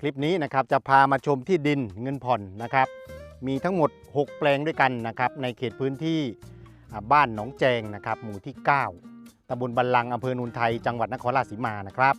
คลิปนี้นะครับจะพามาชมที่ดินเงินผ่อนนะครับ มีทั้งหมด 6 แปลงด้วยกันนะครับในเขตพื้นที่บ้านหนองแจงนะครับหมู่ที่ 9ตำบลบันลังอำเภอนูนไทยจังหวัดนครราชสีมานะครับ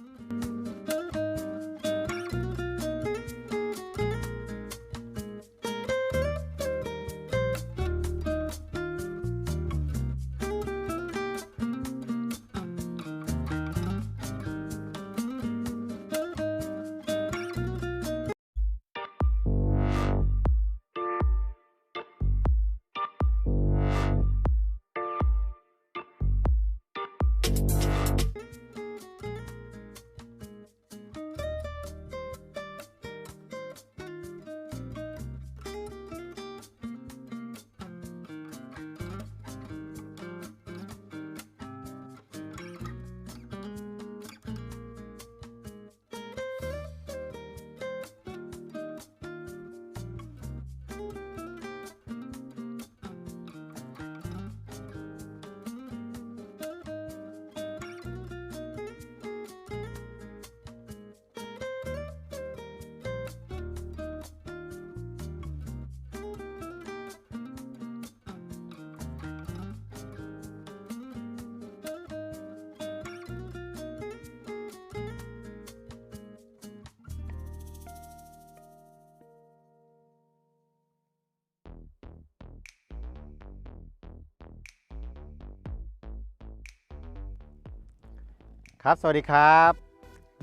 ครับ สวัสดีครับ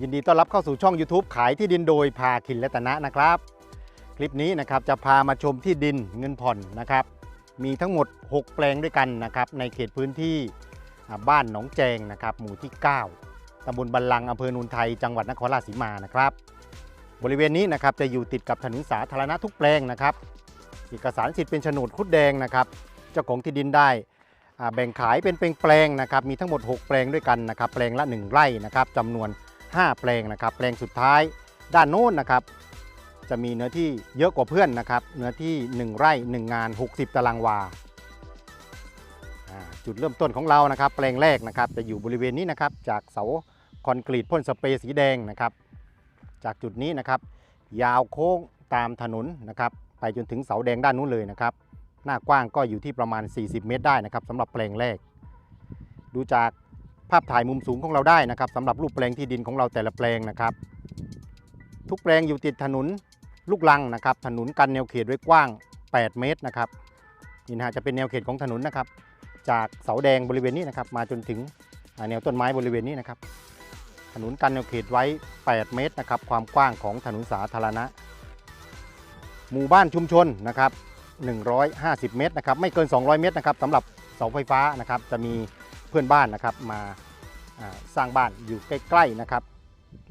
ยินดีต้อนรับเข้าสู่ช่อง YouTube ขายที่ดินโดยพาคินและตนะนะครับ คลิปนี้นะครับจะพามาชมที่ดินเงินผ่อนนะครับ มีทั้งหมด 6 แปลงด้วยกันนะครับในเขตพื้นที่บ้านหนองแจงนะครับ หมู่ที่ 9ตำบลบันลังอำเภอนุนไทยจังหวัดนครราชสีมานะครับ บริเวณนี้นะครับจะอยู่ติดกับถนนสาธารณะทุกแปลงนะครับ เอกสารสิทธิ์เป็นโฉนดคุดแดงนะครับ เจ้าของที่ดินได้ แบ่งขายเป็นแปลงๆนะครับมีทั้งหมด 6 แปลงด้วยกันนะครับแปลงละ 1 ไร่นะครับจำนวน 5 แปลงนะครับแปลงสุดท้ายด้านโน้นนะครับจะมีเนื้อที่เยอะกว่าเพื่อนนะครับเนื้อที่ 1 ไร่ 1 งาน 60 ตารางวาอ่าจุดเริ่มต้นของเรานะครับ แปลงแรกนะครับจะอยู่บริเวณนี้นะครับจากเสาคอนกรีตพ่นสเปรย์สีแดงนะครับ จากจุดนี้นะครับ ยาวโค้งตามถนนนะครับ ไปจนถึงเสาแดงด้านนู้นเลยนะครับ หน้ากว้างก็อยู่ที่ประมาณ 40 เมตรได้นะครับสำหรับแปลงแรก ดูจากภาพถ่ายมุมสูงของเราได้นะครับสำหรับรูปแปลงที่ดินของเราแต่ละแปลงนะครับ ทุกแปลงอยู่ติดถนนลูกลังนะครับถนนกันแนวเขตไว้กว้าง 8 เมตรนะครับนี่นะฮะจะเป็นแนวเขตของถนนนะครับ จากเสาแดงบริเวณนี้นะครับ มาจนถึงแนวต้นไม้บริเวณนี้นะครับ ถนนกันแนวเขตไว้ 8 เมตรนะครับ ความกว้างของถนนสาธารณะ หมู่บ้านชุมชนนะครับ 150 เมตรนะครับไม่เกิน 200 เมตรนะครับสำหรับเสาไฟฟ้านะครับจะมีเพื่อนบ้านนะครับมาสร้างบ้านอยู่ใกล้ๆนะครับ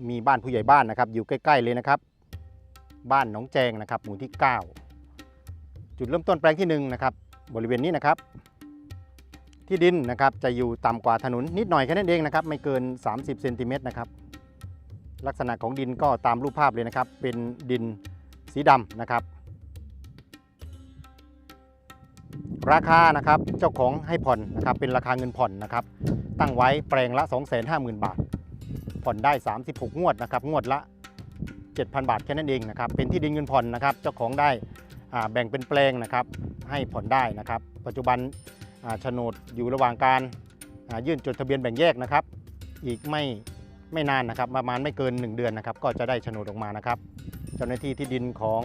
มีบ้านผู้ใหญ่บ้านนะครับอยู่ใกล้ๆเลยนะครับ บ้านหนองแจงนะครับหมู่ที่ 9 จุดเริ่มต้นแปลงที่1นะครับบริเวณนี้นะครับ ที่ดินนะครับจะอยู่ต่ำกว่าถนนนิดหน่อยแค่นั้นเองนะครับไม่เกิน 30เซนติเมตรนะครับลักษณะของดินก็ตามรูปภาพเลยนะครับ เป็นดินสีดำนะครับ ราคานะครับเจ้าของให้ผ่อนนะครับเป็นราคาเงินผ่อนนะครับ ตั้งไว้แปลงละ 250,000 บาท ผ่อนได้ 36 งวดนะครับงวดละ 7,000 บาทแค่นั้นเองนะครับเป็นที่ดินเงินผ่อนนะครับเจ้าของได้แบ่งเป็นแปลงนะครับให้ผ่อนได้นะครับ ปัจจุบันโฉนดอยู่ระหว่างการยื่นจดทะเบียนแบ่งแยกนะครับ อีกไม่ไม่นานนะครับประมาณไม่เกิน 1 เดือนนะครับ ก็จะได้โฉนดออกมานะครับ เจ้าหน้าที่ที่ดินของ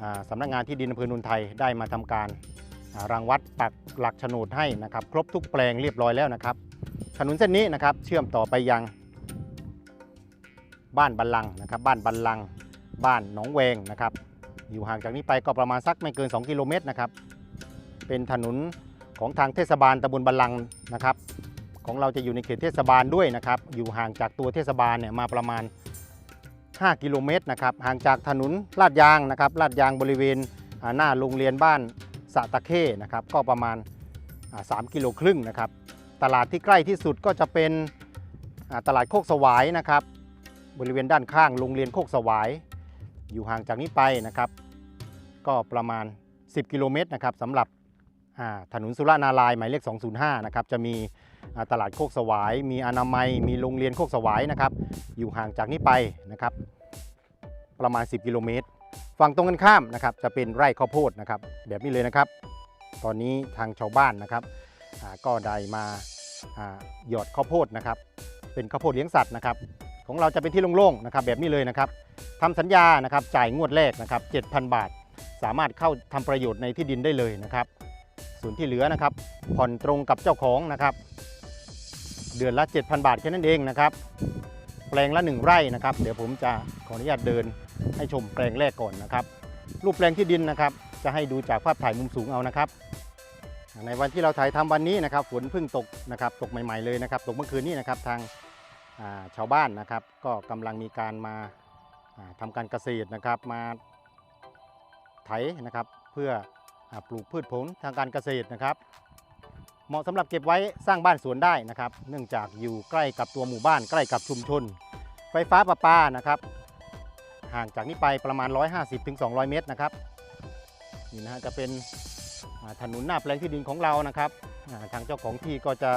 อาสำนักงานที่ดินอำเภอนุนไทยได้มาทำการ รังวัดปักหลักโฉนดให้นะครับ ครบทุกแปลงเรียบร้อยแล้วนะครับถนนเส้นนี้นะครับเชื่อมต่อไปยัง บ้านบันลังนะครับ บ้านบันลังบ้านหนองแวงนะครับ อยู่ห่างจากนี้ไปก็ประมาณสักไม่เกิน 2 กิโลเมตรนะครับ เป็นถนนของทางเทศบาลตำบลบันลังนะครับ ของเราจะอยู่ในเขตเทศบาลด้วยนะครับ อยู่ห่างจากตัวเทศบาลเนี่ยมาประมาณ 5 กิโลเมตรนะครับ ห่างจากถนนลาดยางนะครับลาดยางบริเวณหน้าโรงเรียนบ้าน สะตะเข้นะครับก็ประมาณอ่า3กิโลครึ่งนะครับ ตลาดที่ใกล้ที่สุดก็จะเป็นตลาดโคกสวายนะครับ บริเวณด้านข้างโรงเรียนโคกสวาย อยู่ห่างจากนี้ไปนะครับ ก็ประมาณ 10 กิโลเมตรนะครับสำหรับถนนสุรนารายหมายเลข 205 นะครับ จะมีตลาดโคกสวาย มีอนามัย มีโรงเรียนโคกสวายนะครับ อยู่ห่างจากนี้ไปนะครับ ประมาณ 10 กิโลเมตร ฝั่งตรงกันข้ามนะครับจะเป็นไร่ข้าวโพดนะครับแบบนี้เลยนะครับ ตอนนี้ทางชาวบ้านนะครับก็ได้มาหยอดข้าวโพดนะครับ เป็นข้าวโพดเลี้ยงสัตว์นะครับ ของเราจะเป็นที่โล่งๆนะครับแบบนี้เลยนะครับทำสัญญานะครับจ่ายงวดแรกนะครับ7,000 บาท สามารถเข้าทำประโยชน์ในที่ดินได้เลยนะครับส่วนที่เหลือนะครับผ่อนตรงกับเจ้าของนะครับ เดือนละ 7,000 บาทแค่นั้นเองนะครับ แปลงละ 1 ไร่นะครับ เดี๋ยวผมจะขออนุญาตเดินให้ชมแปลงแรกก่อนนะครับ รูปแปลงที่ดินนะครับ จะให้ดูจากภาพถ่ายมุมสูงเอานะครับ ในวันที่เราถ่ายทำวันนี้นะครับ ฝนเพิ่งตกนะครับ ตกใหม่ๆเลยนะครับ ตกเมื่อคืนนี้นะครับทางาชาวบ้านนะครับ ก็กำลังมีการมาาทำการเกษตรนะครับ มาไถนะครับ เพื่ออปลูกพืชผลทางการเกษตรนะครับ เหมาะสำหรับเก็บไว้สร้างบ้านสวนได้นะครับ เนื่องจากอยู่ใกล้กับตัวหมู่บ้านใกล้กับชุมชน ไฟฟ้าประปานะครับ ห่างจากนี้ไปประมาณ 150-200 เมตรนะครับนี่นะฮะจะเป็นถนนหน้าแปลงที่ดินของเรานะครับทางเจ้าของที่ก็จะ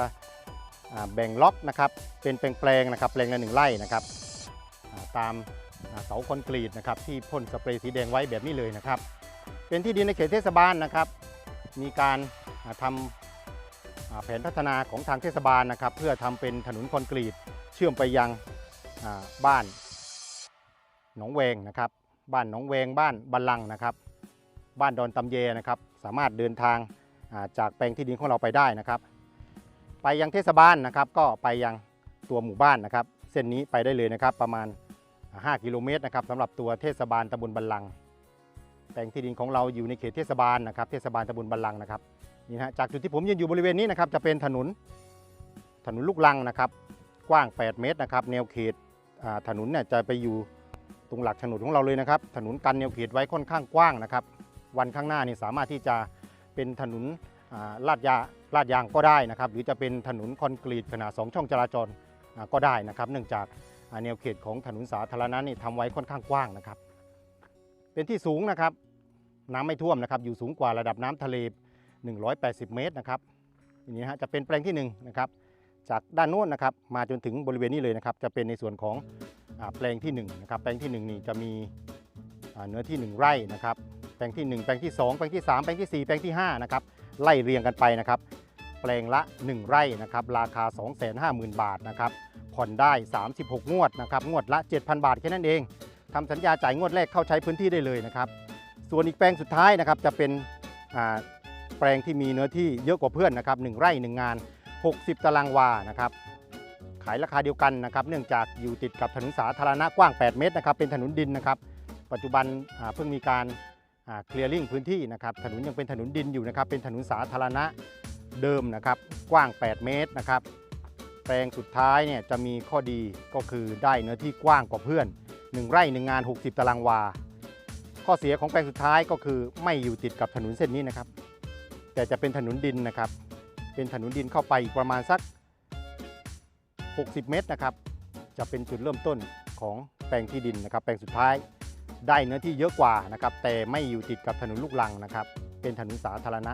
แบ่งล็อกนะครับเป็นแปลงๆนะครับแปลงละหนึ่งไร่นะครับตามเสาคอนกรีตนะครับที่พ่นสเปรย์สีแดงไว้แบบนี้เลยนะครับ เป็นที่ดินในเขตเทศบาลนะครับ มีการทำอ่า แผนพัฒนาของทางเทศบาลนะครับ เพื่อทำเป็นถนนคอนกรีตเชื่อมไปยังบ้านหนองแวงนะครับ บ้านหนองแวงบ้านบันลังนะครับ บ้านดอนตำเยนะครับ สามารถเดินทางาจากแปลงที่ดินของเราไปได้นะครับ ไปยังเทศบาลนะครับ ก็ไปยังตัวหมู่บ้านนะครับ เส้นนี้ไปได้เลยนะครับ ประมาณ 5 กิโลเมตรนะครับสำหรับตัวเทศบาลตำบลบันลังแปลงที่ดินของเราอยู่ในเขตเทศบาลนะครับ เทศบาลตำบลบันลังนะครับ นี่ฮะจากจุดที่ผมยืนอยู่บริเวณนี้นะครับจะเป็นถนนถนนลูกลังนะครับ กว้าง 8 เมตรนะครับ แนวเขตถนนเนี่ยจะไปอยู่ตรงหลักถนนของเราเลยนะครับ ถนนกันแนวเขตไว้ค่อนข้างกว้างนะครับ วันข้างหน้านี่สามารถที่จะเป็นถนนลาดยาลาดยางก็ได้นะครับ หรือจะเป็นถนนคอนกรีตขนาด 2 ช่องจราจรก็ได้นะครับ เนื่องจากแนวเขตของถนนสาธารณะนี่ทำไว้ค่อนข้างกว้างนะครับ เป็นที่สูงนะครับ น้ำไม่ท่วมนะครับ อยู่สูงกว่าระดับน้ำทะเล 180 เมตรนะครับอันนี้ฮะจะเป็นแปลงที่1นงนะครับจากด้านโน้นนะครับมาจนถึงบริเวณนี้เลยนะครับ จะเป็นในส่วนของอแปลงที่1นะครับแปลงที่1นี่จะมีเนื้อที่ 1 ไร่นะครับแปลงที่ 1 แปลงที่ 2 แปลงที่ 3 แปลงที่ 4 แปลงที่5นะครับไล่เรียงกันไปนะครับแปลงละ 1 ไร่นะครับราคา 250,000 บาทนะครับผ่อนได้ 36 งวดนะครับงวดละ 7,000 บาทแค่นั้นเองทำสัญญาจ่ายงวดแรกเข้าใช้พื้นที่ได้เลยนะครับส่วนอีกแปลงสุดท้ายนะครับจะเป็น แปลงที่มีเนื้อที่เยอะกว่าเพื่อนนะครับ1ไร่1งาน 60 ตารางวานะครับขายราคาเดียวกันนะครับ เนื่องจากอยู่ติดกับถนนสาธารณะกว้าง 8 เมตรนะครับเป็นถนนดินนะครับ ปัจจุบันเพิ่งมีการเคลียร์ลิงพื้นที่นะครับถนนยังเป็นถนนดินอยู่นะครับ เป็นถนนสาธารณะเดิมนะครับ กว้าง 8 เมตรนะครับ แปลงสุดท้ายเนี่ยจะมีข้อดีก็คือได้เนื้อที่กว้างกว่าเพื่อน 1 ไร่ 1 งาน 60 ตารางวา ข้อเสียของแปลงสุดท้ายก็คือไม่อยู่ติดกับถนนเส้นนี้นะครับ แต่จะเป็นถนนดินนะครับ เป็นถนนดินเข้าไปอีกประมาณสัก 60 เมตรนะครับ จะเป็นจุดเริ่มต้นของแปลงที่ดินนะครับ แปลงสุดท้ายได้เนื้อที่เยอะกว่านะครับ แต่ไม่อยู่ติดกับถนนลูกลังนะครับ เป็นถนนสาธารณะ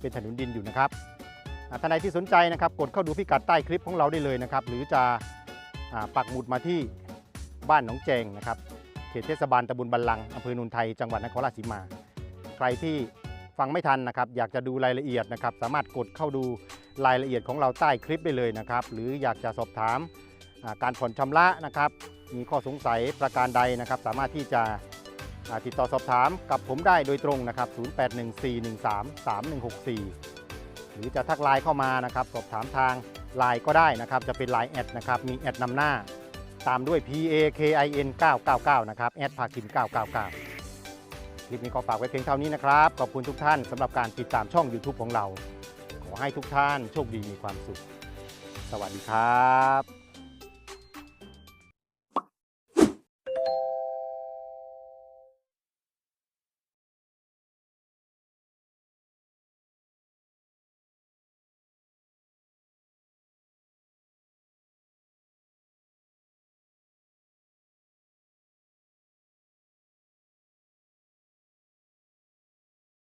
เป็นถนนดินอยู่นะครับท่านใดที่สนใจนะครับ กดเข้าดูพิกัดใต้คลิปของเราได้เลยนะครับ หรือจะอปักหมุดมาที่บ้านหนองแจงนะครับ เขตเทศบาลตำบลบันลังอำเภอนุนไทย จังหวัดนครราชสีมา ใครที่ ฟังไม่ทันนะครับอยากจะดูรายละเอียดนะครับสามารถกดเข้าดูรายละเอียดของเราใต้คลิปได้เลยนะครับ หรืออยากจะสอบถามการผ่อนชำระนะครับ มีข้อสงสัยประการใดนะครับ สามารถที่จะติดต่อสอบถามกับผมได้โดยตรงนะครับ 0814133164 หรือจะทักไลน์เข้ามานะครับ สอบถามทางไลน์ก็ได้นะครับ จะเป็นไลน์แอดนะครับ มีแอดนำหน้า ตามด้วย P A K I N 999 นะครับ แอดพาคิน 999 คลิปนี้ขอฝากไว้เพียงเท่านี้นะครับ ขอบคุณทุกท่านสำหรับการติดตามช่อง YouTube ของเรา ขอให้ทุกท่านโชคดีมีความสุข สวัสดีครับ